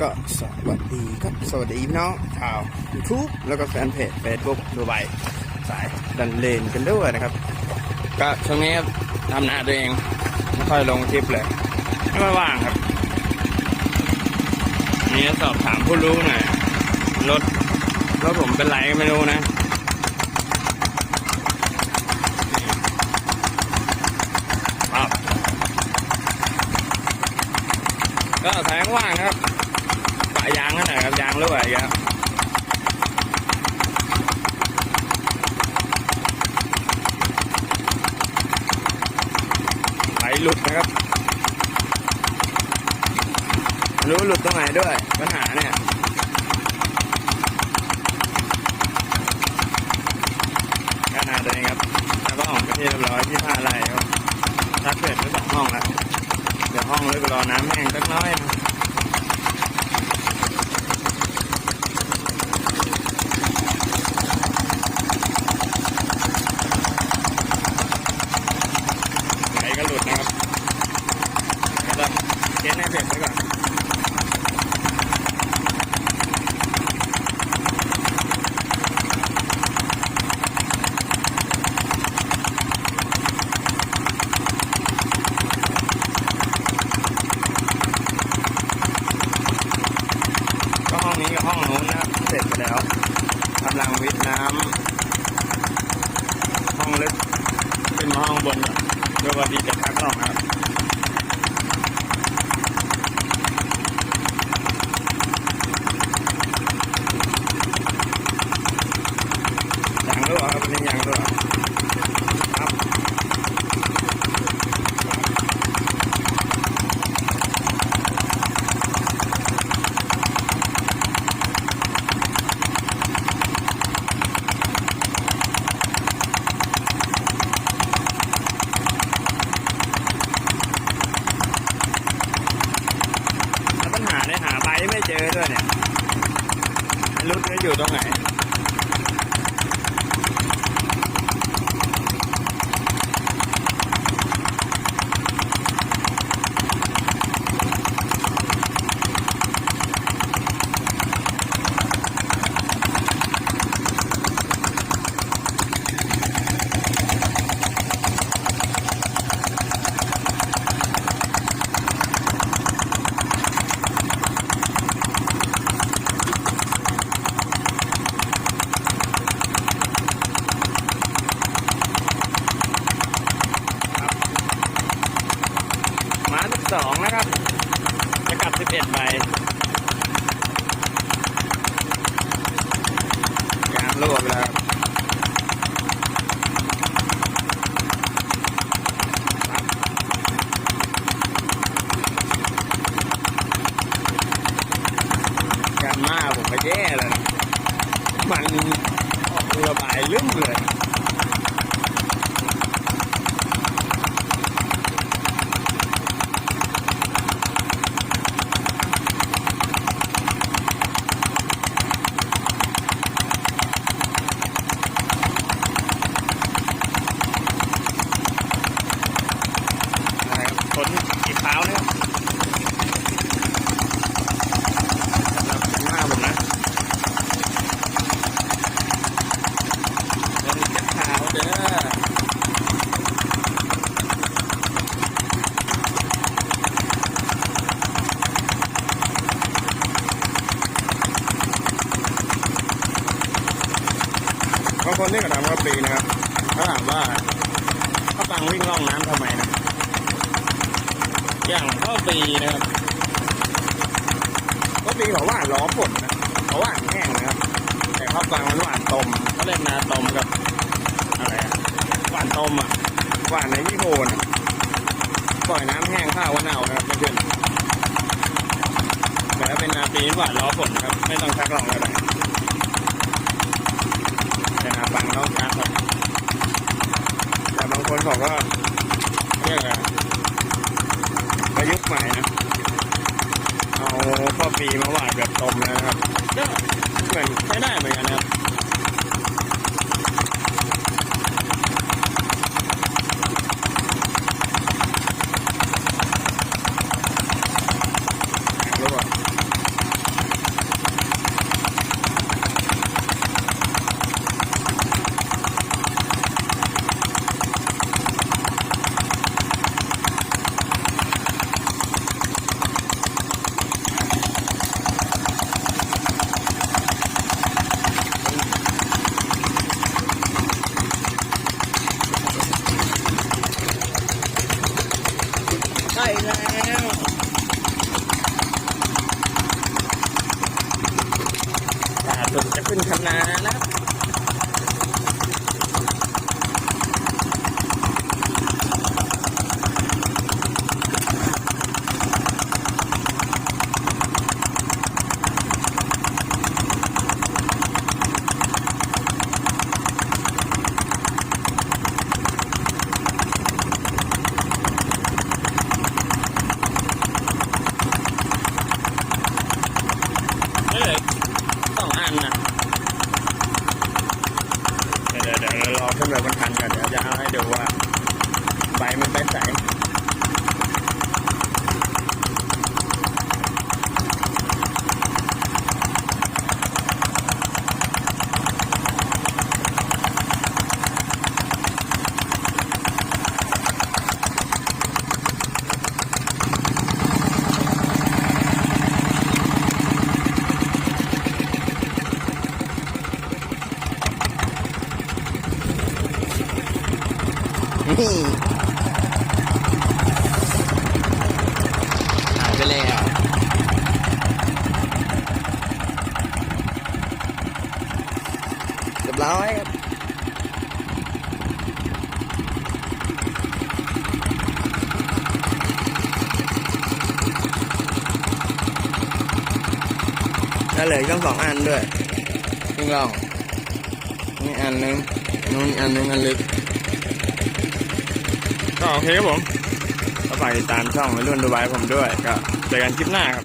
ก็สวัสดีครับ สวัสดีพี่น้องชาว YouTube แล้วก็แฟนเพจ Facebook ดูใบสายดันเลนกันด้วยนะครับ ก็ช่วงนี้ทำหน้าตัวเองไม่ค่อยลงคลิปเลย ไม่ค่อยว่างครับนี่สอบถามผู้รู้หน่อยรถรถผมเป็นไรก็ไม่รู้นะครับก็แสงว่างครับ ยางนั่นแหละครับยางรั่วอีกครับไหลหลุดนะครับรู้หลุดตรงไหนด้วยปัญหาเนี่ยขนาดเองครับแล้วก็ออกไปที่เรียบร้อยที่ผ้าไรครับชักเสร็จไปสองห้องแล้วเดี๋ยวห้องเลยก็รอน้ำแห้งสักน้อยนะไหลก็หลุดนะครับเดี๋ยวต้องเช็ดให้เสร็จไปก่อนก็ห้องนี้กับห้องนู้นนะครับ เสร็จไปแล้ว กำลังวิทน้ำห้องลึก ขึ้นห้องบนเพื่อว่าดีจะพักห้องครับ ยางรั่วครับวันนี้ยางรั่วครับแล้วปัญหาเนี่ยหาใบ ไม่เจอด้วยเนี่ยรุดมันอยู่ตรงไหน มาสิบสองนะครับ จะกลับสิบเอ็ดใบการลวกแล้วการมาผมก็แย่เลยนะมันออกระบายลึ่มเลย นะครับขนอีกเท้านะครับสำหรับหน้าผมนะขนอีกเท้าเด้อบางคนนี่ก็ถามว่าปีนะครับถ้าถามว่าข้าวตังวิ่งล่องน้ำทำไมนะอย่างข้าวปีนะครับข้าวปีเขาหวาล้อฝนนะเขาหวาแห้งนะครับ แต่ข้าวตังมันหวานต้มเขาเรียกนาต้มกับอะไรอะหวานต้มอะหวานในยี่โคนะปล่อยน้ำแห้งข้าวว่าเน่านะครับเพื่อนแต่ถ้าเป็นนาปีหวานล้อฝนครับ ไม่ต้องชักลองอะไร แต่นาปังต้องชักครับแต่บางคนเขาก็เรียกอะไรประยุกต์ใหม่นะ เอาข้อปีมาหวานแบบต้มนะครับก็เหมือนใช้ได้เหมือนกันนะครับ ได้แล้วตาตุ่จะขึ้นคณะนะครับ สำหรับวันทันกันเดี๋ยวจะเอาให้ดูว่าใบมันไปใส หายไปแล้วเรียบร้อยครับแล้วเลยอต้องสองอันด้วยนี่ลองนี่อันนึงนู่นอันนึงอันลึก ก็โอเคครับผมก็ฝากติดตามช่องวัยรุ่นดูไบผมด้วย ก็เจอกันคลิปหน้าครับ